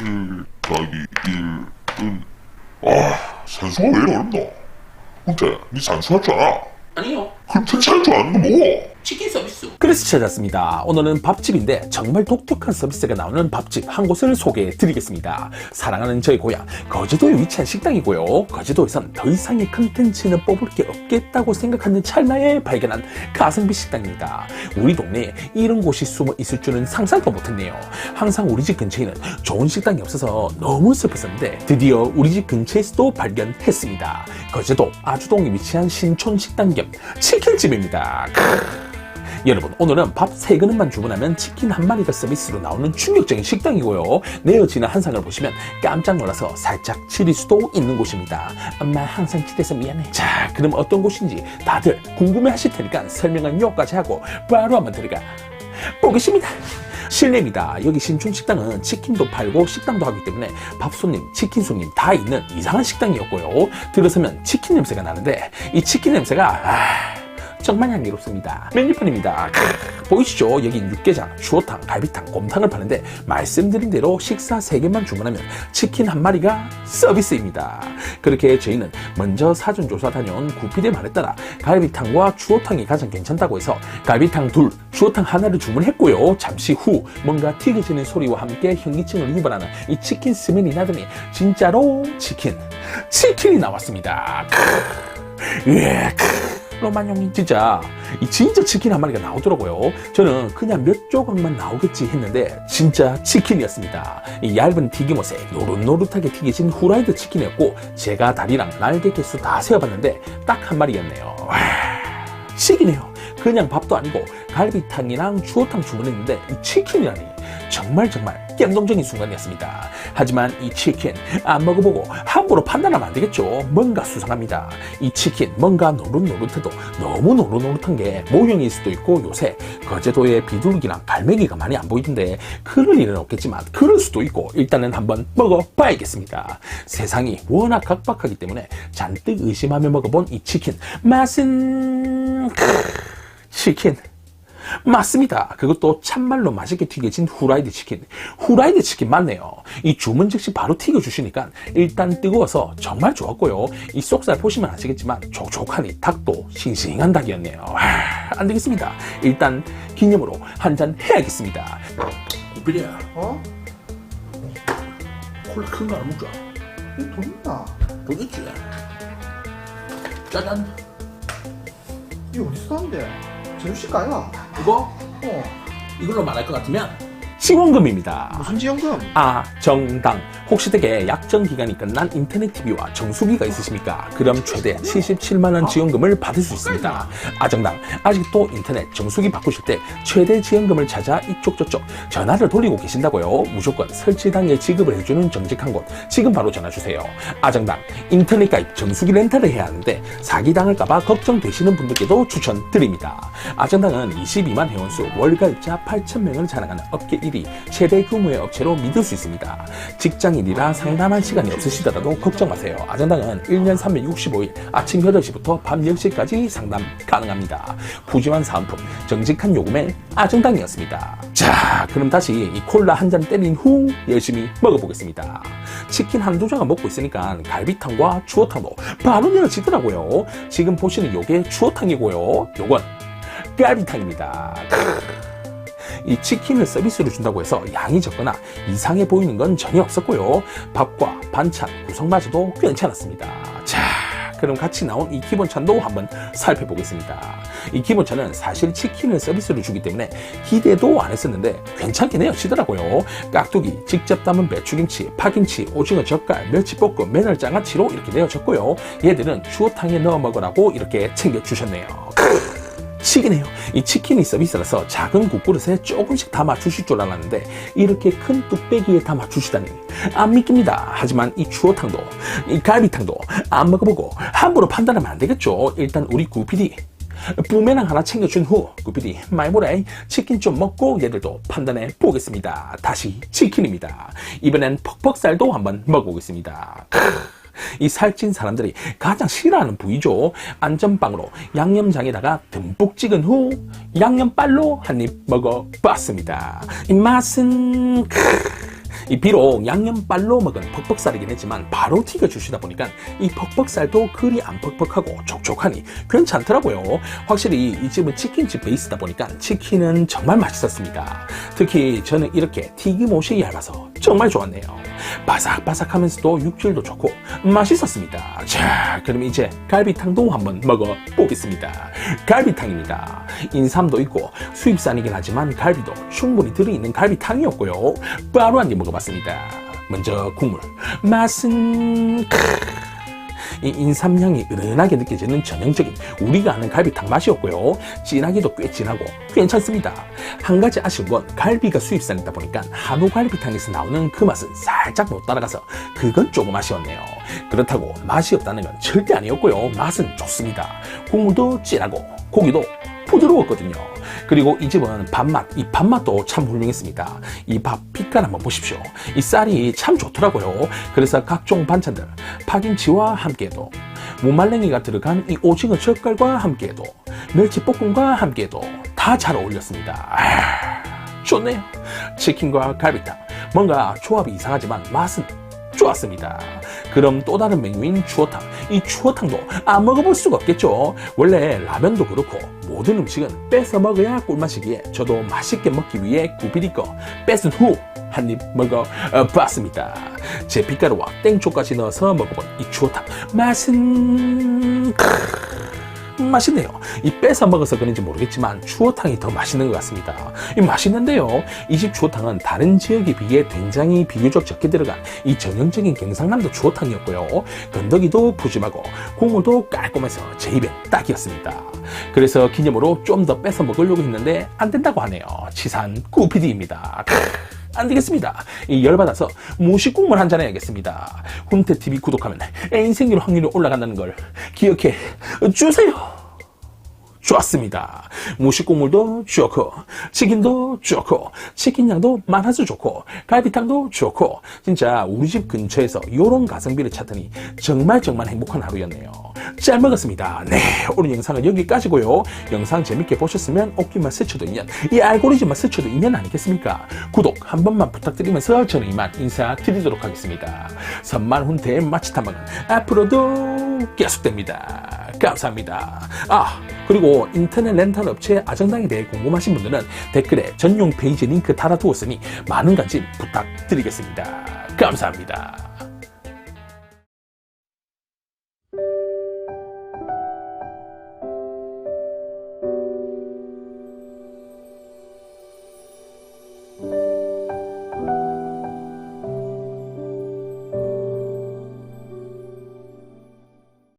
1 더하기 1은 아 산수가 왜 어렵노? 문제 니 산수할 줄 알아? 아니요. 그럼 천천히 줄 아는 거 뭐고? 치킨 서비스. 그래서 찾았습니다. 오늘은 밥집인데 정말 독특한 서비스가 나오는 밥집 한 곳을 소개해 드리겠습니다. 사랑하는 저의 고향 거제도에 위치한 식당이고요. 거제도에선 더 이상의 컨텐츠는 뽑을 게 없겠다고 생각하는 찰나에 발견한 가성비 식당입니다. 우리 동네에 이런 곳이 숨어 있을 줄은 상상도 못했네요. 항상 우리 집 근처에는 좋은 식당이 없어서 너무 슬펐었는데 드디어 우리 집 근처에서도 발견했습니다. 거제도 아주동에 위치한 신촌 식당 겸 치킨집입니다. 여러분 오늘은 밥세 그릇만 주문하면 치킨 한 마리가 서비스로 나오는 충격적인 식당이고요 내어지는 한상을 보시면 깜짝 놀라서 살짝 치릴 수도 있는 곳입니다 엄마 항상 기대서 미안해 자 그럼 어떤 곳인지 다들 궁금해 하실 테니까 설명은 여기까지 하고 바로 한번 들어가 보겠습니다 실내입니다. 여기 신촌식당은 치킨도 팔고 식당도 하기 때문에 밥 손님, 치킨 손님 다 있는 이상한 식당이었고요. 들어서면 치킨 냄새가 나는데 이 치킨 냄새가 아, 정말 향기롭습니다. 메뉴판입니다. 크, 보이시죠? 여기 육개장, 추어탕, 갈비탕, 곰탕을 파는데 말씀드린 대로 식사 3개만 주문하면 치킨 한 마리가 서비스입니다. 그렇게 저희는 먼저 사전 조사 다녀온 구피대 말에 따라 갈비탕과 추어탕이 가장 괜찮다고 해서 갈비탕 둘, 추어탕 하나를 주문했고요. 잠시 후 뭔가 튀겨지는 소리와 함께 현기증을 유발하는 이 치킨 스멜이 나더니 진짜로 치킨, 치킨이 나왔습니다. 크, 예, 크. 로마뇽이 진짜 이 진짜 치킨 한 마리가 나오더라고요. 저는 그냥 몇 조각만 나오겠지 했는데 진짜 치킨이었습니다. 이 얇은 튀김옷에 노릇노릇하게 튀겨진 후라이드 치킨이었고 제가 다리랑 날개 개수 다 세어봤는데 딱 한 마리였네요. 와, 치기네요. 그냥 밥도 아니고 갈비탕이랑 추어탕 주문했는데 이 치킨이라니 정말 정말 감동적인 순간이었습니다. 하지만 이 치킨 안 먹어보고 함부로 판단하면 안 되겠죠. 뭔가 수상합니다. 이 치킨 뭔가 노릇노릇해도 너무 노릇노릇한 게 모형일 수도 있고 요새 거제도에 비둘기랑 갈매기가 많이 안 보이던데 그럴 일은 없겠지만 그럴 수도 있고 일단은 한번 먹어봐야겠습니다. 세상이 워낙 각박하기 때문에 잔뜩 의심하며 먹어본 이 치킨 맛은 치킨 맞습니다. 그것도 참말로 맛있게 튀겨진 후라이드 치킨. 후라이드 치킨 맞네요. 이 주문 즉시 바로 튀겨주시니까 일단 뜨거워서 정말 좋았고요. 이 속살 보시면 아시겠지만 촉촉하니 닭도 싱싱한 닭이었네요. 와, 안 되겠습니다. 일단 기념으로 한 잔 해야겠습니다. 구피디야, 어? 콜라 큰거 안 먹자. 이돈 있나? 돈 있지? 짜잔. 이거 어디서 샀는데? 제주씨가 아니야? 이거? 어. 이걸로 말할 것 같으면 지원금입니다. 무슨 지원금? 아, 정당. 혹시 댁에 약정 기간이 끝난 인터넷 TV와 정수기가 있으십니까? 그럼 최대 77만원 지원금을 받을 수 있습니다. 아 정당. 아직도 인터넷 정수기 바꾸실 때 최대 지원금을 찾아 이쪽 저쪽 전화를 돌리고 계신다고요? 무조건 설치 당일 지급을 해주는 정직한 곳. 지금 바로 전화 주세요. 아 정당. 인터넷 가입 정수기 렌탈을 해야 하는데 사기 당할까봐 걱정되시는 분들께도 추천드립니다. 아정당은 22만 회원수 월가입자 8,000명을 자랑하는 업계 1위 최대 규모의 업체로 믿을 수 있습니다. 직장인이라 상담할 시간이 없으시더라도 걱정 마세요. 아정당은 1년 365일 아침 8시부터 밤 10시까지 상담 가능합니다. 푸짐한 사은품, 정직한 요금의 아정당이었습니다. 자, 그럼 다시 이 콜라 한 잔 때린 후 열심히 먹어보겠습니다. 치킨 한두 조각 먹고 있으니까 갈비탕과 추어탕도 바로 내려지더라고요. 지금 보시는 요게 추어탕이고요. 요건 갈비탕입니다. 이 치킨을 서비스로 준다고 해서 양이 적거나 이상해 보이는 건 전혀 없었고요. 밥과 반찬 구성마저도 괜찮았습니다. 자, 그럼 같이 나온 이 기본찬도 한번 살펴보겠습니다. 이 기본찬은 사실 치킨을 서비스로 주기 때문에 기대도 안 했었는데 괜찮긴 해요. 치더라고요. 깍두기, 직접 담은 배추김치, 파김치, 오징어 젓갈, 멸치볶음, 매날 장아찌로 이렇게 내어졌고요. 얘들은 추어탕에 넣어 먹으라고 이렇게 챙겨주셨네요. 치기네요. 이 치킨이 서비스라서 작은 국그릇에 조금씩 담아 주실 줄 알았는데 이렇게 큰 뚝배기에 담아 주시다니 안 믿깁니다. 하지만 이 추어탕도 이 갈비탕도 안 먹어보고 함부로 판단하면 안 되겠죠. 일단 우리 구피디 부메랑 하나 챙겨준 후 구피디 말모래 치킨 좀 먹고 얘들도 판단해 보겠습니다. 다시 치킨입니다. 이번엔 퍽퍽살도 한번 먹어보겠습니다. 이 살찐 사람들이 가장 싫어하는 부위죠. 안전빵으로 양념장에다가 듬뿍 찍은 후 양념빨로 한 입 먹어봤습니다. 이 맛은 크, 이 비록 양념빨로 먹은 퍽퍽살이긴 했지만 바로 튀겨 주시다 보니까 이 퍽퍽살도 그리 안 퍽퍽하고 촉촉하니 괜찮더라고요. 확실히 이 집은 치킨집 베이스다 보니까 치킨은 정말 맛있었습니다. 특히 저는 이렇게 튀김옷이 얇아서 정말 좋았네요. 바삭바삭하면서도 육질도 좋고 맛있었습니다. 자, 그럼 이제 갈비탕도 한번 먹어 보겠습니다. 갈비탕입니다. 인삼도 있고 수입산이긴 하지만 갈비도 충분히 들어있는 갈비탕이었고요. 바로 한 입 먹어 봤습니다. 먼저 국물 맛은 이 인삼향이 은은하게 느껴지는 전형적인 우리가 아는 갈비탕 맛이었고요. 진하기도 꽤 진하고 괜찮습니다. 한 가지 아쉬운 건 갈비가 수입산이다 보니까 한우 갈비탕에서 나오는 그 맛은 살짝 못 따라가서 그건 조금 아쉬웠네요. 그렇다고 맛이 없다는 건 절대 아니었고요. 맛은 좋습니다. 국물도 진하고 고기도 부드러웠거든요. 그리고 이 집은 밥맛, 이 밥맛도 참 훌륭했습니다. 이 밥 빛깔 한번 보십시오. 이 쌀이 참 좋더라고요. 그래서 각종 반찬들, 파김치와 함께도, 무말랭이가 들어간 이 오징어 젓갈과 함께도, 멸치볶음과 함께도 다 잘 어울렸습니다. 아, 좋네요. 치킨과 갈비탕. 뭔가 조합이 이상하지만 맛은 좋았습니다. 그럼 또 다른 메뉴인 추어탕. 이 추어탕도 안 먹어볼 수가 없겠죠. 원래 라면도 그렇고 모든 음식은 뺏어 먹어야 꿀맛이기에 저도 맛있게 먹기 위해 구비리 거 뺏은 후 한 입 먹어 어, 봤습니다. 제 빛가루와 땡초까지 넣어서 먹어본 이 추어탕 맛은 크, 맛있네요. 이 뺏어 먹어서 그런지 모르겠지만 추어탕이 더 맛있는 것 같습니다. 이 맛있는데요. 이 집 추어탕은 다른 지역에 비해 된장이 비교적 적게 들어간 이 전형적인 경상남도 추어탕이었고요. 건더기도 푸짐하고 국물도 깔끔해서 제 입에 딱이었습니다. 그래서 기념으로 좀더 뺏어 먹으려고 했는데 안 된다고 하네요. 치산 구피디입니다. 안 되겠습니다. 이 열받아서 무식국물 한잔 해야겠습니다. 훈태TV 구독하면 애인 생길 확률이 올라간다는 걸 기억해 주세요. 좋았습니다. 무식국물도 좋고, 치킨도 좋고, 치킨 양도 많아서 좋고, 갈비탕도 좋고, 진짜 우리 집 근처에서 요런 가성비를 찾더니 정말 정말 행복한 하루였네요. 잘 먹었습니다. 네, 오늘 영상은 여기까지고요. 영상 재밌게 보셨으면 어깨만 스쳐도 인연, 이 알고리즘만 스쳐도 인연 아니겠습니까? 구독 한 번만 부탁드리면서 저는 이만 인사드리도록 하겠습니다. 선만 훈태의 마치탐방은 앞으로도 계속됩니다. 감사합니다. 아, 그리고 인터넷 렌탈 업체 아정당에 대해 궁금하신 분들은 댓글에 전용 페이지 링크 달아두었으니 많은 관심 부탁드리겠습니다. 감사합니다.